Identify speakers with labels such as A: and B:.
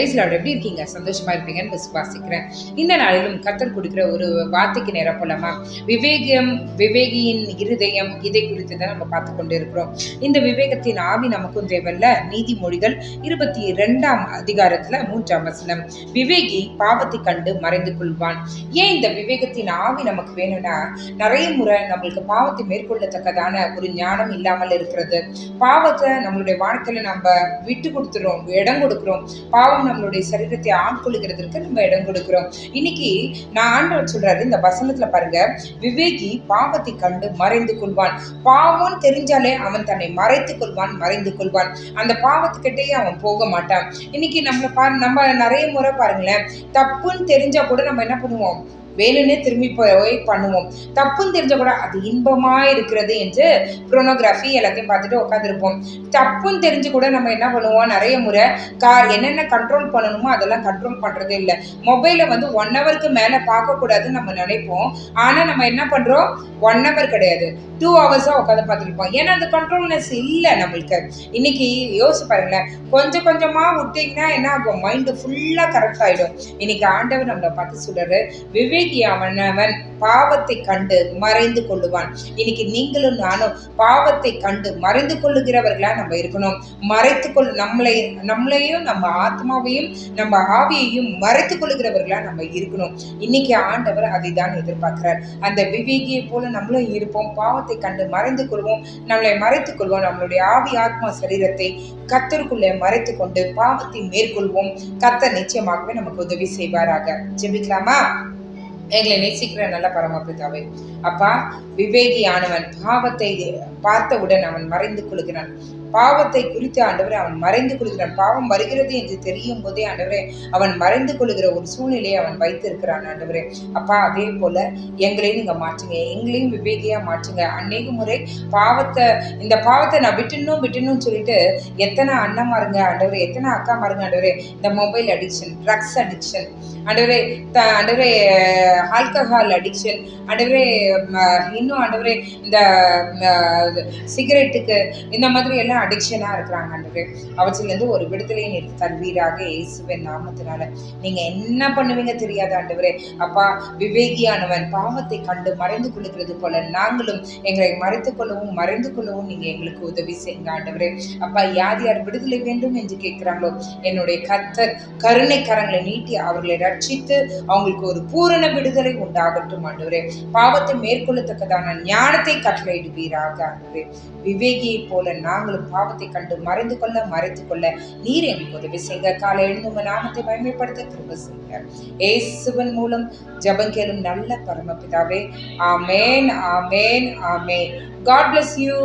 A: பிரைஸ்லாட் எப்படி இருக்கீங்க? சந்தோஷமா இருப்பீங்கன்னு விசுவாசிக்கிறேன் இந்த நாளிலும் கத்தர் கொடுக்குற ஒரு வார்த்தைக்கு நேரம் போலாமா? விவேகம் விவேகியின் இருதயம் இதை குறித்து தான் நம்ம பார்த்து கொண்டு இருக்கிறோம் இந்த விவேகத்தின் ஆவி நமக்கும் தேவையில்ல. நீதிமொழிகள் இருபத்தி இரண்டாம் அதிகாரத்துல மூன்றாம் வசனம். விவேகி பாவத்தை கண்டு மறைந்து கொள்வான். ஏன் இந்த விவேகத்தின் ஆவி நமக்கு வேணும்னா நிறைய முறை நம்மளுக்கு பாவத்தை மேற்கொள்ளத்தக்கதான ஒரு ஞானம் இல்லாமல் இருக்கிறது. பாவத்தை நம்மளுடைய வாழ்க்கையில நம்ம விட்டு கொடுத்துறோம் இடம் கொடுக்குறோம். பாவம் நம்மளுடைய சரீரத்தை ஆட்கொள்கிறதுக்கு நம்ம இடம் கொடுக்குறோம். இன்னைக்கு நான் ஆண்டவர் சொல்றாரு இந்த வசனத்துல பாருங்க விவேகி பாவத்தை கண்டு மறைந்து கொள்வான். பாவம் தெரிஞ்சாலே அவன் தன்னை மறைத்து கொள்வான் மறைந்து கொள்வான். அந்த பாவத்துக்கிட்டே அவன் போக மாட்டான். இன்னைக்கு நம்மளை பா நம்ம நிறைய முறை பாருங்களேன் தப்புன்னு தெரிஞ்சா கூட நம்ம என்ன பண்ணுவோம்? வேலுன்னே திரும்பி போய் பண்ணுவோம். தப்புன்னு தெரிஞ்ச கூட அது இன்பமா இருக்கிறது என்று ப்ரோனோகிராஃபி எல்லாத்தையும் பார்த்துட்டு உட்காந்துருப்போம் தப்புன்னு தெரிஞ்சு கூட நம்ம என்ன பண்ணுவோம்? நிறைய முறை கா என்னென்ன கண்ட்ரோல் பண்ணணுமோ அதெல்லாம் கண்ட்ரோல் பண்ணுறதே இல்லை. மொபைலை வந்து ஒன் ஹவருக்கு மேலே பார்க்கக்கூடாதுன்னு நம்ம நினைப்போம். ஆனால் நம்ம என்ன பண்ணுறோம் ஒன் ஹவர் கிடையாது. டூ ஹவர்ஸாக உட்காந்து பார்த்துருப்போம். ஏன்னா அந்த கண்ட்ரோல்னஸ் இல்லை நம்மளுக்கு. இன்னைக்கு யோசிச்சு பாருங்களேன். கொஞ்சம் கொஞ்சமாக விட்டிங்கன்னா என்ன ஆகும்? மைண்டு ஃபுல்லாக கரெக்ட் ஆகிடும் இன்னைக்கு ஆண்டவர் நம்மளை பார்த்து சொல்றாரு விவேக் அவனவன் பாவத்தை கண்டு மறைந்து கொள்ளுவான். இன்னைக்கு நீங்களும் நானும் பாவத்தை கண்டு மறைந்து கொள்ளுகிறவர்களா நம்ம இருக்கணும். மறைத்து கொள் நம்மளை நம்மளையும் நம்ம ஆத்மாவையும் நம்ம ஆவியையும் மறைத்து கொள்ளுகிறவர்களா நம்ம இருக்கணும். இன்னைக்கு ஆண்டவர் அதை தான் எதிர்பார்க்கிறார். அந்த விவேகியை போல நம்மளும் இருப்போம். பாவத்தை கண்டு மறைந்து கொள்வோம். நம்மளை மறைத்து கொள்வோம். நம்மளுடைய ஆவி ஆத்மா சரீரத்தை கத்தருக்குள்ளே மறைத்து கொண்டு பாவத்தை மேற்கொள்வோம். கத்த நிச்சயமாகவே நமக்கு உதவி செய்வாராக. ஜெபிக்கலாமா? எங்களை நேசிக்கிற நல்ல பரமபிதாவே. அப்பா விவேகி ஆனவன் பாவத்தை பார்த்தவுடன் அவன் மறைந்து கொள்கிறான். பாவத்தை குறித்து ஆண்டவரை அவன் மறைந்து கொள்கிறான். பாவம் வருகிறது என்று தெரியும் போதே ஆண்டவரே அவன் மறைந்து கொள்கிற ஒரு சூழ்நிலையை அவன் வைத்திருக்கிறான் ஆண்டவரே. அப்பா அதே போல எங்களையும் நீங்க மாற்றுங்க. எங்களையும் விவேகியா மாற்றுங்க. அநேக முறை பாவத்தை இந்த பாவத்தை நான் விட்டுணும் விட்டுணும்னு சொல்லிட்டு எத்தனை அண்ணமாருங்க ஆண்டவரே எத்தனை அக்கா மாருங்க ஆண்டவரே. இந்த மொபைல் அடிக்ஷன் ட்ரக்ஸ் அடிக்ஷன் ஆண்டவரே த ஆண்டவரே ஆல்கஹால் அடிக்ஷன் ஆண்டவரே இன்னும் ஆண்டவரே இந்த சிகரெட்டுக்கு இந்த மாதிரி எல்லாம் அடிக்ஷனாக இருக்கிறாங்க ஆண்டவரே அவற்றிலேருந்து ஒரு விடுதலை நீர் தருவீராக இயேசுவின் நாமத்தினால. நீங்கள் என்ன பண்ணுவீங்க தெரியாத ஆண்டவரே அப்பா விவேகியானவன் பாவத்தை கண்டு மறைந்து கொள்ளுகிறது போல நாங்களும் எங்களை மறைத்து கொள்ளவும் மறைந்து கொள்ளவும் நீங்கள் எங்களுக்கு உதவி செய்யுங்க ஆண்டவரே அப்பா யார் யார் விடுதலை வேண்டும் என்று கேட்குறாங்களோ என்னுடைய கத்தர் கருணை கரங்களை நீட்டி அவர்களை ரட்சித்து அவங்களுக்கு ஒரு பூரண விடுதலை உண்டாகட்டும் ஆண்டவரே. பாவத்தை மேற்கொள்ளத்தக்கதான ஞானத்தை கட்டளையிடுவீராக ஆண்டவரே. விவேகியை போல நாங்களும் பாவத்தை கண்டு மறைந்து கொள்ள மறைத்து கொள்ள நீர் எங்களுக்கு உதவி செய்க. காலை எழுந்து உங்க நாமத்தை பயமைப்படுத்த கிருப செய்க. ஏசுவன் மூலம் ஜபம் கேளும் நல்ல பரமபிதாவே. ஆமேன் ஆமேன் ஆமேன். God bless you